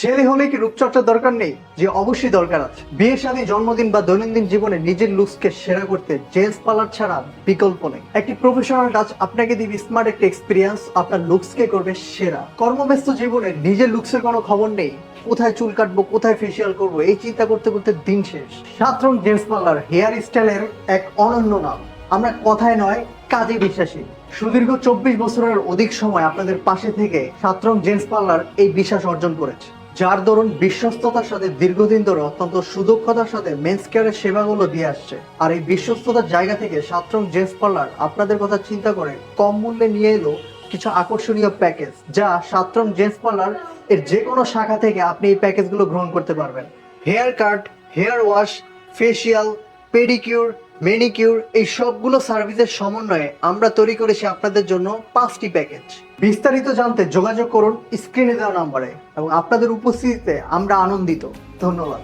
ছেলে হলে কি রূপচর্চার দরকার নেই? যে অবশ্যই দরকার আছে। বিয়ে শাদী জন্মদিন বা দৈনন্দিন জীবনে নিজের লুকসকে সেরা করতে জেন্টস পার্লার ছাড়া বিকল্প নেই। একটি প্রফেশনাল টাচ আপনাকে দিবে স্মার্ট একটা এক্সপিরিয়েন্স আপনার লুকসকে করবে সেরা। কর্মব্যস্ত জীবনে নিজের লুকসের কোনো খবর নেই। কোথায় চুল কাটবো, কোথায় ফেসিয়াল করব, এই চিন্তা করতে করতে দিন শেষ। সাতরং জেন্টস পার্লার হেয়ার স্টাইলের এক অনন্য নাম। আমরা কথায় নয়, কাজে বিশ্বাসী। সুদীর্ঘ চব্বিশ বছরের অধিক সময় আপনাদের পাশে থেকে সাতরং জেন্টস পার্লার এই বিশ্বাস অর্জন করেছে। যার দরুন বিশ্বস্ততার সাথে দীর্ঘদিন ধরে অত্যন্ত সুদক্ষতার সাথে মেন্স কেয়ারের সেবাগুলো দিয়ে আসছে। আর এই বিশ্বস্ততার জায়গা থেকে সাতরং জেন্টস পার্লার আপনাদের কথা চিন্তা করে কম মূল্যে নিয়ে এলো কিছু আকর্ষণীয় প্যাকেজ, যা সাতরং জেন্টস পার্লার এর যে কোনো শাখা থেকে আপনি এই প্যাকেজগুলো গ্রহণ করতে পারবেন। Hair cut, hair wash facial pedicure manicure, এই সবগুলো সার্ভিসের সমন্বয়ে আমরা তৈরি করেছি আপনাদের জন্য পাঁচটি প্যাকেজ। বিস্তারিত জানতে যোগাযোগ করুন স্ক্রিনে দেওয়া নাম্বারে এবং আপনাদের উপস্থিতিতে আমরা আনন্দিত। ধন্যবাদ।